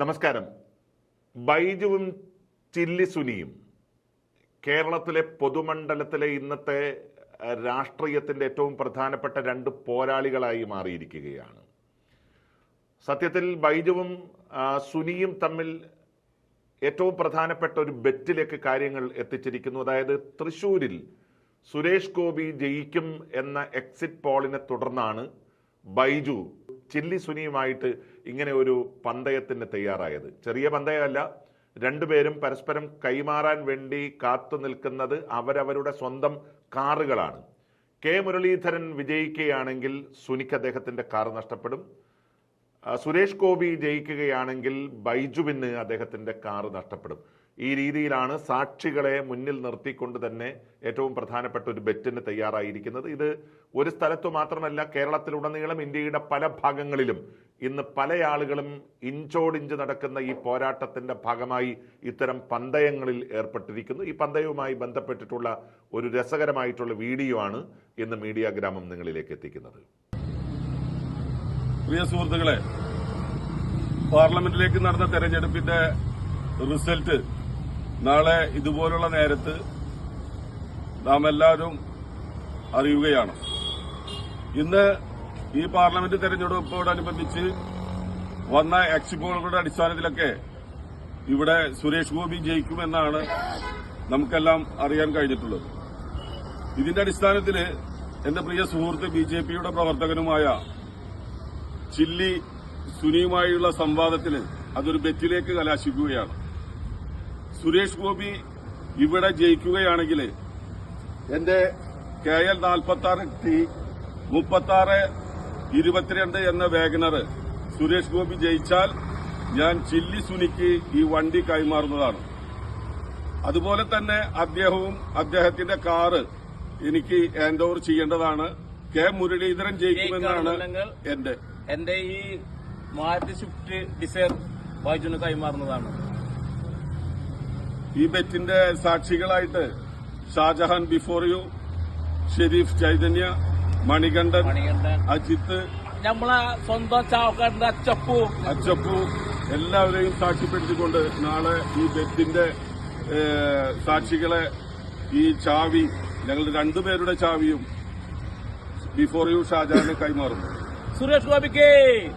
നമസ്കാരം. ബൈജുവും ചില്ലി സുനിയും കേരളത്തിലെ പൊതുമണ്ഡലത്തിലെ ഇന്നത്തെ രാഷ്ട്രീയത്തിന്റെ ഏറ്റവും പ്രധാനപ്പെട്ട രണ്ട് പോരാളികളായി മാറിയിരിക്കുകയാണ്. സത്യത്തിൽ ബൈജുവും സുനിയും തമ്മിൽ ഏറ്റവും പ്രധാനപ്പെട്ട ഒരു ബെറ്റിലേക്ക് കാര്യങ്ങൾ എത്തിച്ചിരിക്കുന്നു. അതായത് തൃശൂരിൽ സുരേഷ് ഗോപി ജയിക്കും എന്ന എക്സിറ്റ് പോളിനെ തുടർന്നാണ് ബൈജു ചില്ലി സുനിയുമായിട്ട് ഇങ്ങനെ ഒരു പന്തയത്തിന് തയ്യാറായത്. ചെറിയ പന്തയമല്ല രണ്ടുപേരും പരസ്പരം കൈമാറാൻ വേണ്ടി കാത്തു നിൽക്കുന്നത് അവരവരുടെ സ്വന്തം കാറുകളാണ്. കെ മുരളീധരൻ വിജയിക്കുകയാണെങ്കിൽ സുനിക്ക് അദ്ദേഹത്തിന്റെ കാർ നഷ്ടപ്പെടും. സുരേഷ് ഗോപി ജയിക്കുകയാണെങ്കിൽ ബൈജുവിന് അദ്ദേഹത്തിന്റെ കാറ് നഷ്ടപ്പെടും. ഈ രീതിയിലാണ് സാക്ഷികളെ മുന്നിൽ നിർത്തിക്കൊണ്ട് തന്നെ ഏറ്റവും പ്രധാനപ്പെട്ട ഒരു ബെറ്റിന് തയ്യാറായിരിക്കുന്നത്. ഇത് ഒരു സ്ഥലത്തു മാത്രമല്ല കേരളത്തിലുടനീളം ഇന്ത്യയുടെ പല ഭാഗങ്ങളിലും ഇന്ന് പല ആളുകളും ഇഞ്ചോടിഞ്ച് നടക്കുന്ന ഈ പോരാട്ടത്തിന്റെ ഭാഗമായി ഇത്തരം പന്തയങ്ങളിൽ ഏർപ്പെട്ടിരിക്കുന്നു. ഈ പന്തയവുമായി ബന്ധപ്പെട്ടിട്ടുള്ള ഒരു രസകരമായിട്ടുള്ള വീഡിയോ ആണ് ഇന്ന് മീഡിയ ഗ്രാമം നിങ്ങളിലേക്ക് എത്തിക്കുന്നത്. പ്രിയ സുഹൃത്തുക്കളെ പാർലമെന്റിലേക്ക് നടന്ന തെരഞ്ഞെടുപ്പിന്റെ റിസൾട്ട് നാളെ ഇതുപോലുള്ള നേരത്ത് നാം എല്ലാവരും അറിയുകയാണ്. ഇന്ന് ഈ പാർലമെന്റ് തെരഞ്ഞെടുപ്പോടനുബന്ധിച്ച് വന്ന എക്സിപ്പോളുകളുടെ അടിസ്ഥാനത്തിലൊക്കെ ഇവിടെ സുരേഷ് ഗോപി ജയിക്കുമെന്നാണ് നമുക്കെല്ലാം അറിയാൻ കഴിഞ്ഞിട്ടുള്ളത്. ഇതിന്റെ അടിസ്ഥാനത്തിൽ എന്റെ പ്രിയ സുഹൃത്ത് ബി പ്രവർത്തകനുമായ ചില്ലി സുനിയുമായുള്ള സംവാദത്തിന് അതൊരു ബെറ്റിലേക്ക് കലാശിക്കുകയാണ്. സുരേഷ് ഗോപി ഇവിടെ ജയിക്കുകയാണെങ്കിൽ എന്റെ കെ എൽ നാൽപ്പത്തി ആറ് ടി മുപ്പത്തി ആറ് ഇരുപത്തിരണ്ട് എന്ന വേഗനർ സുരേഷ് ഗോപി ജയിച്ചാൽ ഞാൻ ചില്ലി സുനിക്ക് ഈ വണ്ടി കൈമാറുന്നതാണ്. അതുപോലെ തന്നെ അദ്ദേഹവും അദ്ദേഹത്തിന്റെ കാറ് എനിക്ക് ഹാൻഡ് ഓവർ ചെയ്യേണ്ടതാണ്. കെ മുരളീധരൻ ജയിക്കുമെന്നാണ് എന്റെ എന്റെ ഈ മാറ്റി സ്വിഫ്റ്റ് ഡിസയർ ബൈജുന് കൈമാറുന്നതാണ്. ഈ ബെറ്റിന്റെ സാക്ഷികളായിട്ട് ഷാജഹാൻ ബിഫോർ യു ഷെരീഫ് ചൈതന്യ മണികണ്ഠൻ മണികണ്ഠൻ. അജിത്ത് നമ്മളെ സ്വന്തം ചാവക്കാരന്റെ അച്ചപ്പു. അച്ചപ്പു എല്ലാവരെയും സാക്ഷ്യപ്പെടുത്തിക്കൊണ്ട് നാളെ ഈ ബെറ്റിന്റെ സാക്ഷികളെ ഈ ചാവി ഞങ്ങൾ രണ്ടുപേരുടെ ചാവിയും ബിഫോർ യു ഷാജാന് കൈമാറുന്നു. സുരേഷ് ഗോപിക്ക്.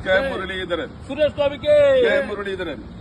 കെ മുരളീധരൻ. സുരേഷ് ഗോപിക്ക്. കെ മുരളീധരൻ.